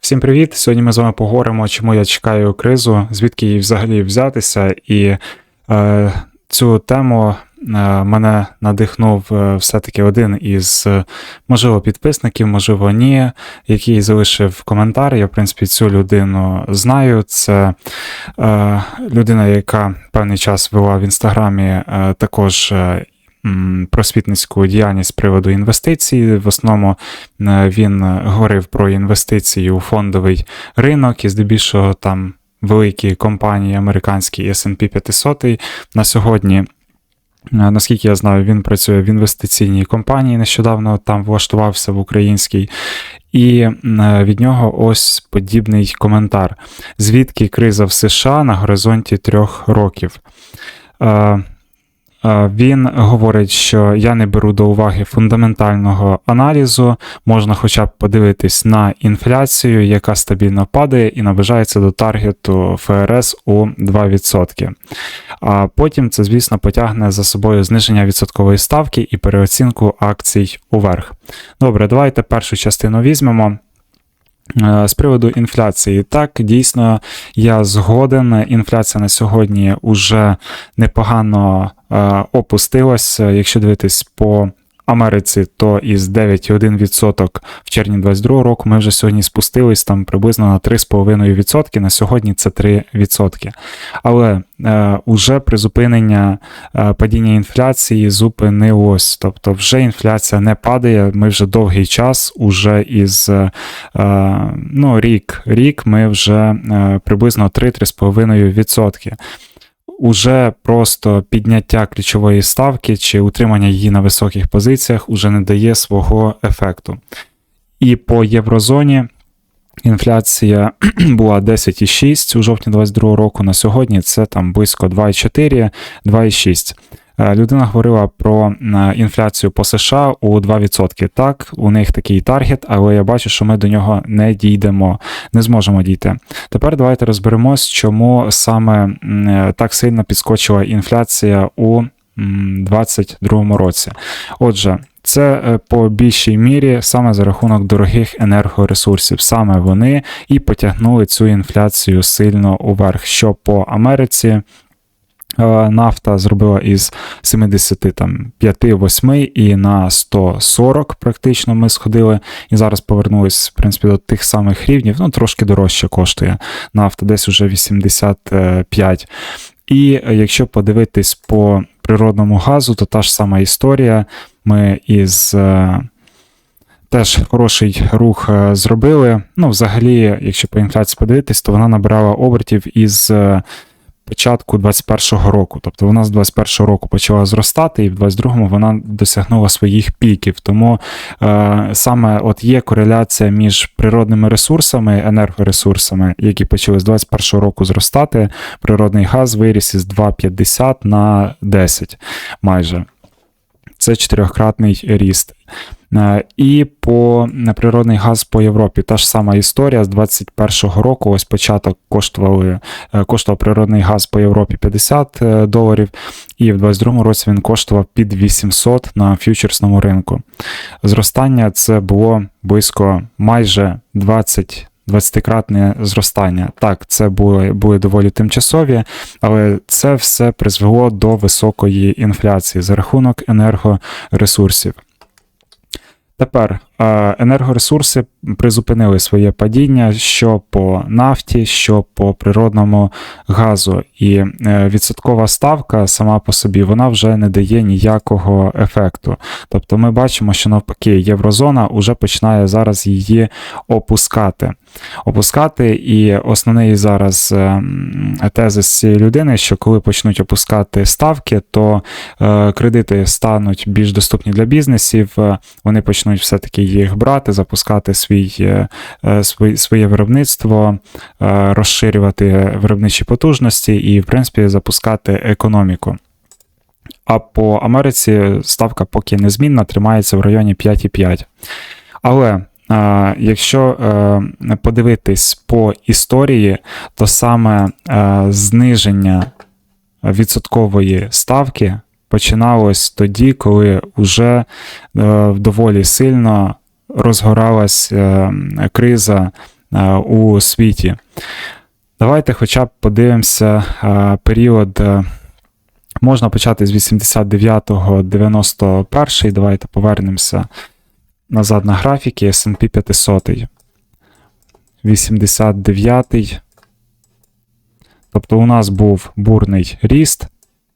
Всім привіт! Сьогодні ми з вами поговоримо, чому я чекаю кризу, звідки її взагалі взятися. І е, цю тему е, мене надихнув е, все-таки один із, е, можливо, підписників, можливо, ні, який залишив коментар. Я, в принципі, цю людину знаю. Це е, людина, яка певний час вела в інстаграмі е, також. Просвітницьку діяльність з приводу інвестицій. В основному е, він говорив про інвестиції у фондовий ринок і здебільшого там великі компанії американські SP 500 на сьогодні. Е, наскільки я знаю, він працює в інвестиційній компанії, нещодавно там влаштувався в українській, і е, від нього ось подібний коментар: звідки криза в США на горизонті трьох років. Він говорить, що я не беру до уваги фундаментального аналізу, можна хоча б подивитись на інфляцію, яка стабільно падає і наближається до таргету ФРС у 2%. А потім це, звісно, потягне за собою зниження відсоткової ставки і переоцінку акцій уверх. Добре, давайте першу частину візьмемо. Е, з приводу інфляції, так, дійсно, я згоден. Інфляція на сьогодні вже непогано е, опустилася. Якщо дивитись по Америці, то із 9,1% в червні 2022 року ми вже сьогодні спустились там приблизно на 3,5%. На сьогодні це 3%. Але е, уже призупинення е, падіння інфляції зупинилось. Тобто вже інфляція не падає. Ми вже довгий час, уже із е, ну, рік, рік ми вже е, приблизно 3-3,5% уже просто підняття ключової ставки чи утримання її на високих позиціях уже не дає свого ефекту. І по єврозоні інфляція була 10,6 у жовтні 2022 року. На сьогодні це там близько 2,4, 2,6. Е, людина говорила про е, інфляцію по США у 2%. Так, у них такий таргет, але я бачу, що ми до нього не дійдемо, не зможемо дійти. Тепер давайте розберемось, чому саме е, так сильно підскочила інфляція у 2022 році. Отже. Це по більшій мірі саме за рахунок дорогих енергоресурсів. Саме вони і потягнули цю інфляцію сильно уверх. Що по Америці нафта зробила із 75-8 і на 140 практично ми сходили. І зараз повернулись, в принципі, до тих самих рівнів. Ну, трошки дорожче коштує нафта, десь уже 85. І якщо подивитись по природному газу, то та ж сама історія. Ми із. Е, теж хороший рух е, зробили. Ну, взагалі, якщо по інфляції подивитись, то вона набирала обертів із початку 21-го року. Тобто вона з 21-го року почала зростати, і в 22-му вона досягнула своїх піків. Тому е, саме от є кореляція між природними ресурсами, енергоресурсами, які почали з 21-го року зростати. Природний газ виріс із 2,50 на 10 майже. Це чотирьохкратний ріст. Е, і по природний газ по Європі та ж сама історія з 2021 року. Ось початок коштували, е, коштував природний газ по Європі 50 е, доларів, і в 2022 році він коштував під 800 на фьючерсному ринку. Зростання це було близько майже 20. 20-кратне зростання. Так, це були були доволі тимчасові, але це все призвело до високої інфляції за рахунок енергоресурсів. Тепер е, енергоресурси призупинили своє падіння що по нафті, що по природному газу, і е, відсоткова ставка сама по собі вона вже не дає ніякого ефекту. Тобто ми бачимо, що навпаки єврозона вже починає зараз її опускати. Опускати, і основний зараз е, тезис цієї людини, що коли почнуть опускати ставки, то кредити стануть більш доступні для бізнесів, вони почнуть все-таки їх брати, запускати свій, своє виробництво, розширювати виробничі потужності і, в принципі, запускати економіку. А по Америці ставка поки незмінна, тримається в районі 5,5. Але якщо подивитись по історії, то саме зниження відсоткової ставки починалось тоді, коли вже доволі сильно розгоралась криза е, у світі. Давайте хоча б подивимося е, період. е, Можна почати з 89-го 91 Давайте повернемося назад на графіки S&P 500. 89. Тобто у нас був бурний ріст,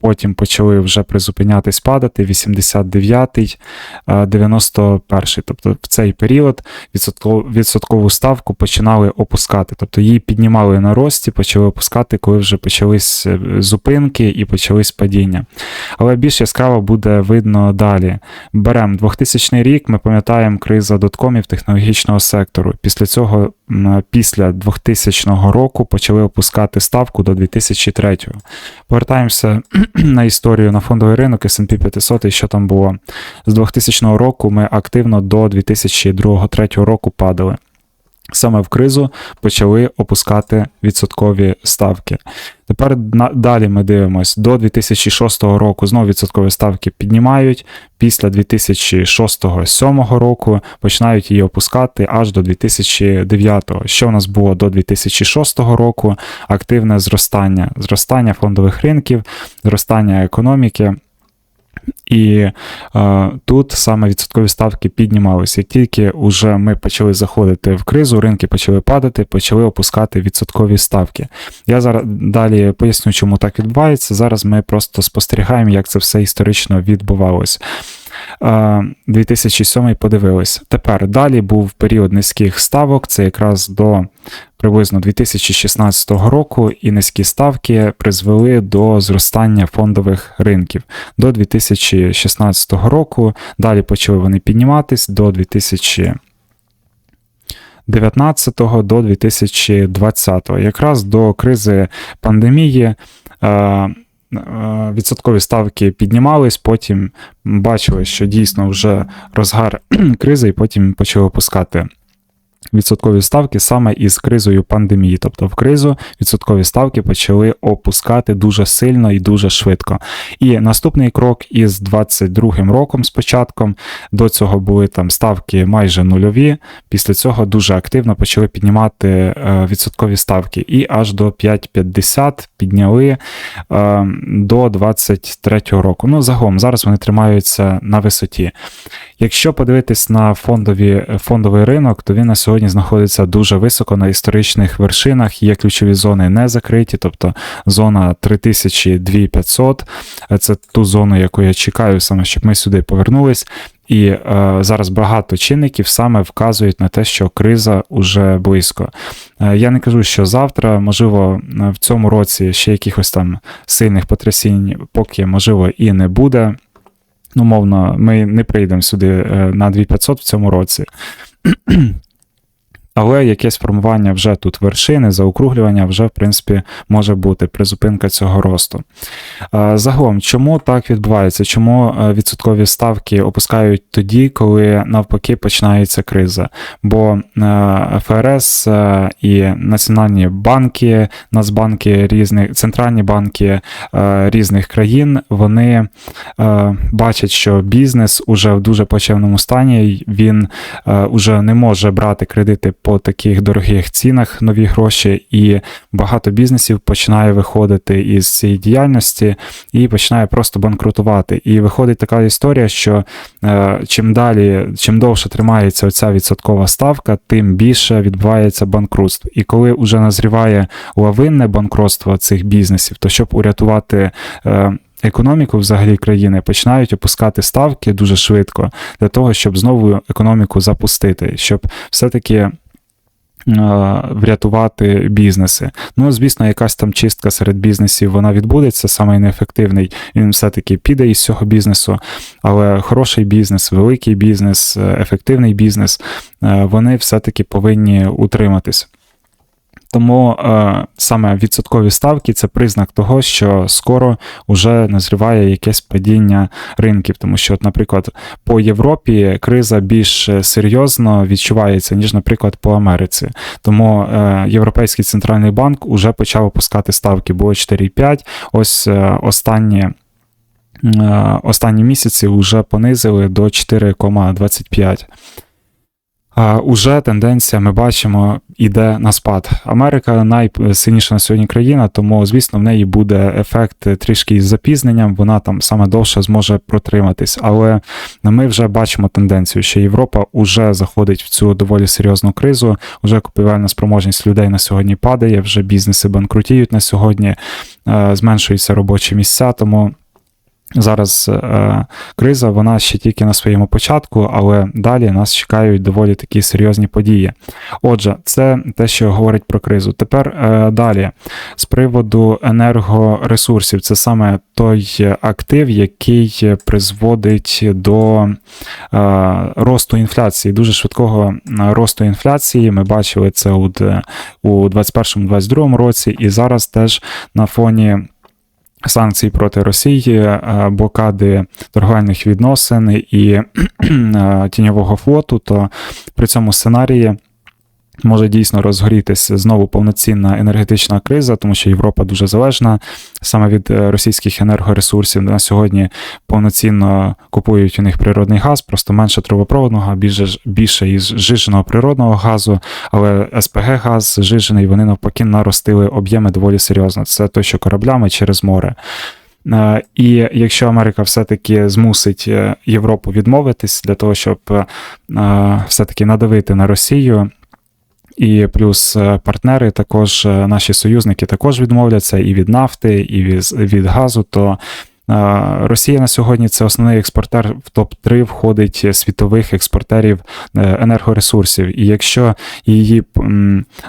потім почали вже призупинятись падати 89-й, е, 91-й. Тобто в цей період відсоткову, ставку починали опускати. Тобто її піднімали на рості, почали опускати, коли вже почались е, зупинки і почались падіння. Але більш яскраво буде видно далі. Беремо 2000 рік, ми пам'ятаємо криза доткомів технологічного сектору. Після цього, після 2000 року, почали опускати ставку до 2003. Повертаємося на історію на фондовий ринок S&P 500 і що там було. З 2000 року ми активно до 2002-2003 року падали. Саме в кризу почали опускати відсоткові ставки. Тепер далі ми дивимося до 2006 року знову відсоткові ставки піднімають. Після 2006-2007 року починають її опускати аж до 2009. Що у нас було до 2006 року? Активне зростання, зростання фондових ринків, зростання економіки. І е, тут саме відсоткові ставки піднімалися. Тільки вже ми почали заходити в кризу, ринки почали падати, почали опускати відсоткові ставки. Я зараз далі поясню, чому так відбувається. Зараз ми просто спостерігаємо, як це все історично відбувалось. Е, 2007 подивились. Тепер далі був період низьких ставок, це якраз до приблизно 2016 року, і низькі ставки призвели до зростання фондових ринків до 2016 року. Далі почали вони підніматись до 2019 до 2020. Якраз до кризи пандемії. е, е, Відсоткові ставки піднімались, потім бачили, що дійсно вже розгар кризи, і потім почали опускати відсоткові ставки саме із кризою пандемії. Тобто в кризу відсоткові ставки почали опускати дуже сильно і дуже швидко. І наступний крок із 22-м роком з до цього були там ставки майже нульові. Після цього дуже активно почали піднімати е, відсоткові ставки. І аж до 5,50 підняли е, до 23-го року. Ну, загалом зараз вони тримаються на висоті. Якщо подивитись на фондові, фондовий ринок, то він на сьогодні знаходиться дуже високо на історичних вершинах. Є ключові зони не закриті, тобто зона 3000-2500. Це ту зону, яку я чекаю, саме щоб ми сюди повернулись. І е, зараз багато чинників саме вказують на те, що криза уже близько. Е, я не кажу, що завтра, можливо, в цьому році ще якихось там сильних потрясінь, поки можливо і не буде. Ну, мовно, ми не прийдемо сюди е, на 2500 в цьому році. Але якесь формування вже тут вершини, заокруглювання вже, в принципі, може бути призупинка цього росту. Е, Загалом, чому так відбувається? Чому е, відсоткові ставки опускають тоді, коли навпаки починається криза? Бо е, ФРС і національні банки, нацбанки різних, центральні банки різних країн, вони бачать, що бізнес уже в дуже плачевному стані, він уже не може брати кредити по таких дорогих цінах нові гроші, і багато бізнесів починає виходити із цієї діяльності і починає просто банкрутувати. І виходить така історія, що е, чим далі, чим довше тримається оця відсоткова ставка, тим більше відбувається банкрутств. І коли вже назріває лавинне банкротство цих бізнесів, то щоб урятувати. Е, Економіку взагалі країни починають опускати ставки дуже швидко для того, щоб знову економіку запустити, щоб все-таки врятувати бізнеси. Ну, звісно, якась там чистка серед бізнесів вона відбудеться. Саме неефективний він все-таки піде із цього бізнесу, але хороший бізнес, великий бізнес, е, ефективний бізнес, е, вони все-таки повинні утриматись. Тому е, саме відсоткові ставки це признак того, що скоро вже назріває якесь падіння ринків. Тому що, от, наприклад, по Європі криза більш серйозно відчувається, ніж, наприклад, по Америці. Тому е, Європейський центральний банк уже почав опускати ставки, було 4,5. Ось е, останні. е, Останні місяці вже понизили до 4,25. Уже тенденція ми бачимо іде на спад. Америка найсильніша на сьогодні країна, тому звісно в неї буде ефект трішки із запізненням. Вона там саме довше зможе протриматись. Але ми вже бачимо тенденцію, що Європа вже заходить в цю доволі серйозну кризу. Вже купівельна спроможність людей на сьогодні падає. Вже бізнеси банкрутіють на сьогодні, е, зменшуються робочі місця. Тому. Зараз е, криза, вона ще тільки на своєму початку, але далі нас чекають доволі такі серйозні події. Отже, це те, що говорить про кризу. Тепер е, далі, з приводу енергоресурсів, це саме той актив, який призводить до е, росту інфляції, дуже швидкого е, росту інфляції. Ми бачили це у 2021-2022 році, і зараз теж на фоні санкцій проти Росії, е, блокади торговельних відносин і е, тіньового флоту, то при цьому сценарії може дійсно розгорітися знову повноцінна енергетична криза, тому що Європа дуже залежна саме від е, російських енергоресурсів. На сьогодні повноцінно купують у них природний газ, просто менше трубопроводного, більше більше із жиженого природного газу, але СПГ газ жижений, вони навпаки наростили об'єми доволі серйозно. Це то, що кораблями через море. Е, і якщо Америка все-таки змусить е, Європу відмовитись для того, щоб все-таки надавити на Росію, і плюс е, партнери, також е, наші союзники також відмовляться і від нафти, і від, від газу. то Росія на сьогодні це основний експортер в топ-3 входить світових експортерів е, енергоресурсів. І якщо її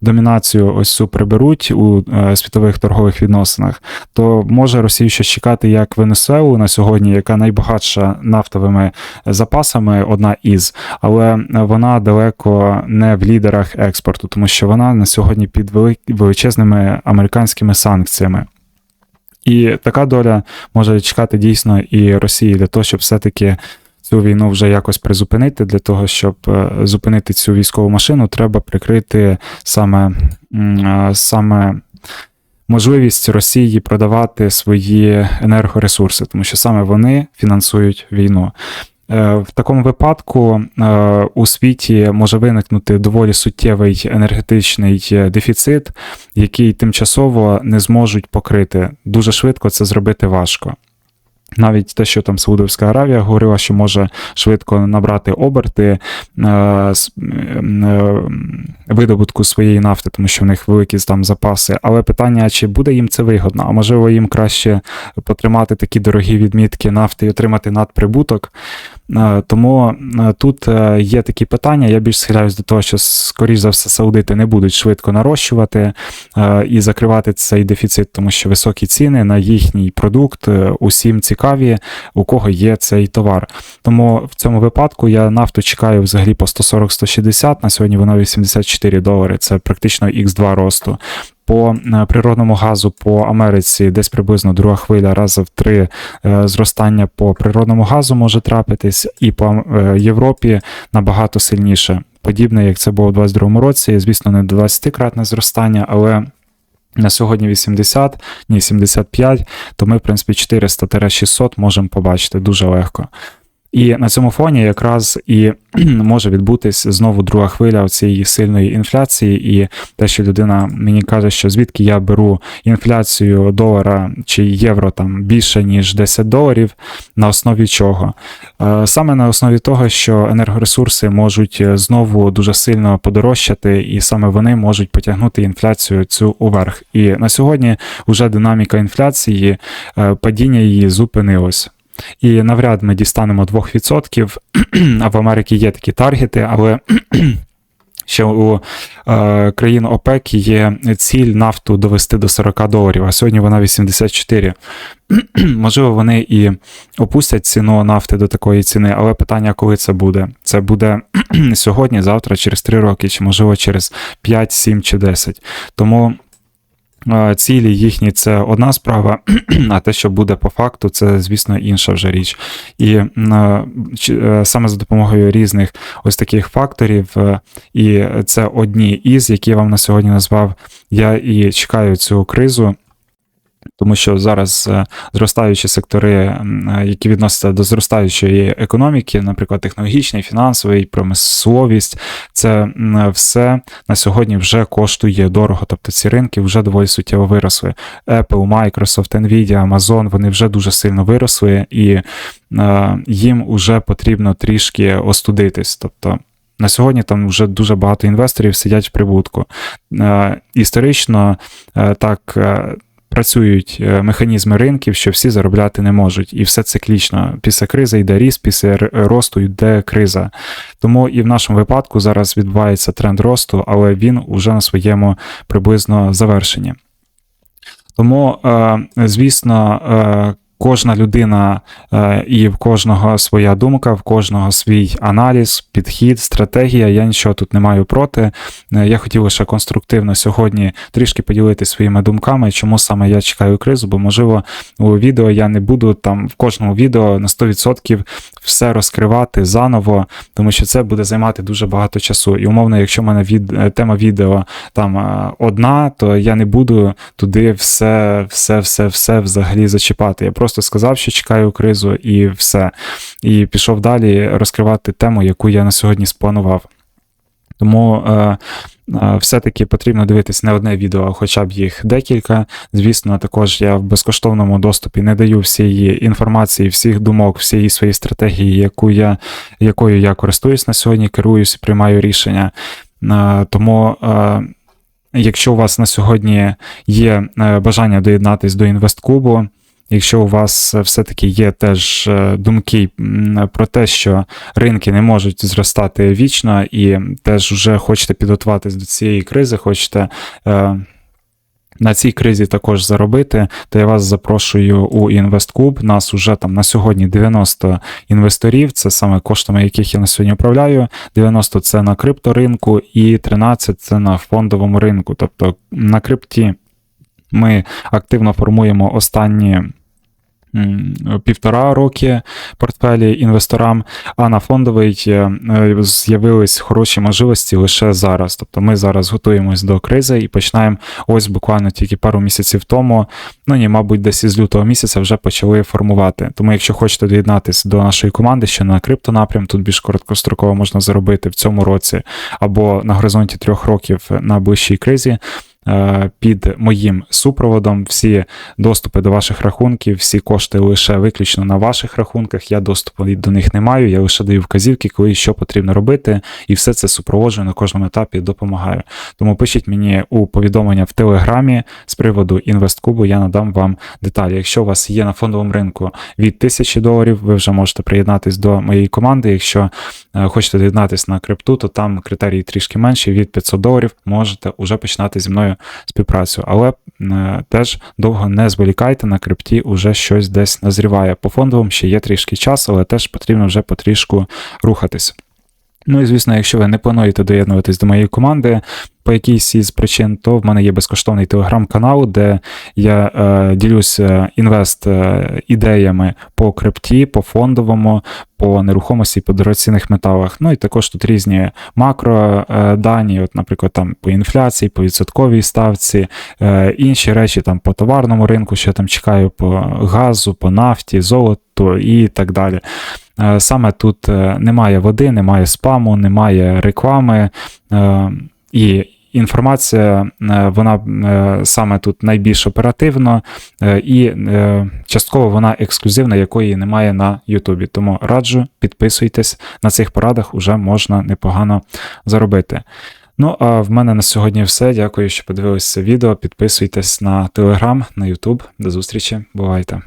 домінацію ось цю приберуть у е, світових торгових відносинах, то може Росію ще чекати як Венесуелу на сьогодні, яка найбагатша нафтовими запасами, одна із, але вона далеко не в лідерах експорту, тому що вона на сьогодні під величезними американськими санкціями. І така доля може чекати дійсно і Росії для того, щоб все-таки цю війну вже якось призупинити. Для того, щоб е, зупинити цю військову машину, треба прикрити саме, е, саме. Можливість Росії продавати свої енергоресурси, тому що саме вони фінансують війну. Е, в такому випадку е, у світі може виникнути доволі суттєвий енергетичний е, дефіцит, який тимчасово не зможуть покрити. Дуже швидко це зробити важко. Навіть те, що там Саудовська Аравія говорила, що може швидко набрати оберти видобутку своєї нафти, тому що в них великі там запаси. Але питання, чи буде їм це вигодно? А можливо, їм краще потримати такі дорогі відмітки нафти і отримати надприбуток. Е, тому е, тут е, є такі питання. Я більш схиляюсь до того, що, скоріш за все, саудити не будуть швидко нарощувати і закривати цей дефіцит, тому що високі ціни на їхній продукт усім цікаві, у кого є цей товар. Тому в цьому випадку я нафту чекаю взагалі по 140-160. На сьогодні вона 84 долари. Це практично Х2 росту. По е, природному газу по Америці десь приблизно друга хвиля рази в три е, зростання по природному газу може трапитись, і по е, Європі набагато сильніше. Подібне, як це було у 2022 році, звісно, не 20-кратне зростання, але. На сьогодні 80, ні, 75, то ми, в принципі, 400-600 можемо побачити дуже легко. І на цьому фоні якраз і може відбутись знову друга хвиля цієї сильної інфляції, і те, що людина мені каже, що звідки я беру інфляцію долара чи євро там більше ніж 10 доларів, на основі чого? Е, саме на основі того, що енергоресурси можуть знову дуже сильно подорожчати, і саме вони можуть потягнути інфляцію цю уверх. І на сьогодні вже динаміка інфляції, е, падіння її зупинилось. І навряд ми дістанемо 2%, а в Америці є такі таргети, але. Ще у е, країн ОПЕК є ціль нафту довести до 40 доларів, а сьогодні вона 84. Можливо, вони і опустять ціну нафти до такої ціни, але питання, коли це буде? Це буде сьогодні, завтра, через 3 роки, чи можливо через 5, 7 чи 10. Тому Цілі їхні це одна справа, а те, що буде по факту, це, звісно, інша вже річ. І е, саме за допомогою різних ось таких факторів, е, і це одні із, які я вам на сьогодні назвав, я і чекаю цю кризу. Тому що зараз е, зростаючі сектори, е, які відносяться до зростаючої економіки, наприклад, технологічний, фінансовий, промисловість, це все на сьогодні вже коштує дорого. Тобто ці ринки вже доволі суттєво виросли. Apple, Microsoft, Nvidia, Amazon, вони вже дуже сильно виросли, і е, їм вже потрібно трішки остудитись. Тобто на сьогодні там вже дуже багато інвесторів сидять в прибутку. Е, історично е, так. Працюють е, механізми ринків, що всі заробляти не можуть, і все циклічно. Після кризи йде ріст, після росту йде криза. Тому і в нашому випадку зараз відбувається тренд росту, але він уже на своєму приблизно завершенні. Тому, е, звісно, е, кожна людина е, і в кожного своя думка, в кожного свій аналіз, підхід, стратегія. Я нічого тут не маю проти. Е, Я хотів лише конструктивно сьогодні трішки поділитися своїми думками, чому саме я чекаю кризу, бо можливо у відео я не буду там в кожному відео на 100% все розкривати заново, тому що це буде займати дуже багато часу. І умовно, якщо в мене від, е, тема відео там одна, то я не буду туди все, все, все, все взагалі зачіпати. Я просто сказав, що чекаю кризу, і все. І пішов далі розкривати тему, яку я на сьогодні спланував. Тому е, е, все-таки потрібно дивитись не одне відео, а хоча б їх декілька. Звісно, також я в безкоштовному доступі не даю всієї інформації, всіх думок, всієї своєї стратегії, яку я, якою я користуюсь на сьогодні, керуюсь і приймаю рішення. Е, тому. Е, Якщо у вас на сьогодні є е, бажання доєднатись до інвесткубу, якщо у вас е, все-таки є теж е, думки про те, що ринки не можуть зростати вічно, і теж вже хочете підготуватись до цієї кризи, хочете. Е, на цій кризі також заробити, то я вас запрошую у інвестклуб. Нас уже там на сьогодні 90 інвесторів. Це саме коштами, яких я на сьогодні управляю. 90 це на крипторинку, і 13 це на фондовому ринку. Тобто на крипті ми активно формуємо останні. Півтора роки портфелі інвесторам, а на фондовий е, е, з'явились хороші можливості лише зараз. Тобто ми зараз готуємось до кризи і починаємо ось буквально тільки пару місяців тому, ну ні, мабуть, десь із лютого місяця вже почали формувати. Тому, якщо хочете доєднатися до нашої команди, що на криптонапрям, тут більш короткостроково можна заробити в цьому році або на горизонті трьох років на ближчій кризі. Е, Під моїм супроводом всі доступи до ваших рахунків, всі кошти лише виключно на ваших рахунках. Я доступу до них не маю. Я лише даю вказівки, коли що потрібно робити, і все це супроводжую на кожному етапі. Допомагаю. Тому пишіть мені у повідомлення в телеграмі з приводу інвесткубу. Я надам вам деталі. Якщо у вас є на фондовому ринку від 1000 доларів, ви вже можете приєднатись до моєї команди. Якщо е, хочете доєднатись на крипту, то там критерії трішки менші. Від 500 доларів можете вже починати зі мною співпрацю. Але е, теж довго не зволікайте, на крипті уже щось десь назріває. По фондовим ще є трішки час, але теж потрібно вже потрішку рухатись. Ну і звісно, якщо ви не плануєте доєднуватись до моєї команди по якійсь із причин, то в мене є безкоштовний телеграм-канал, де я е, ділюся інвест е, ідеями по крипті, по фондовому, по нерухомості, по дорогоцінних металах. Ну і також тут різні макро е, от, наприклад, там по інфляції, по відсотковій ставці, е, інші речі там по товарному ринку, що я там чекаю, по газу, по нафті, золоту і так далі. Е, Саме тут е, немає води, немає спаму, немає реклами. е, І інформація, вона саме тут найбільш оперативна, і частково вона ексклюзивна, якої немає на Ютубі. Тому раджу, підписуйтесь на цих порадах, уже можна непогано заробити. Ну, а в мене на сьогодні все. Дякую, що подивилися відео. Підписуйтесь на Телеграм, на Ютуб. До зустрічі, бувайте!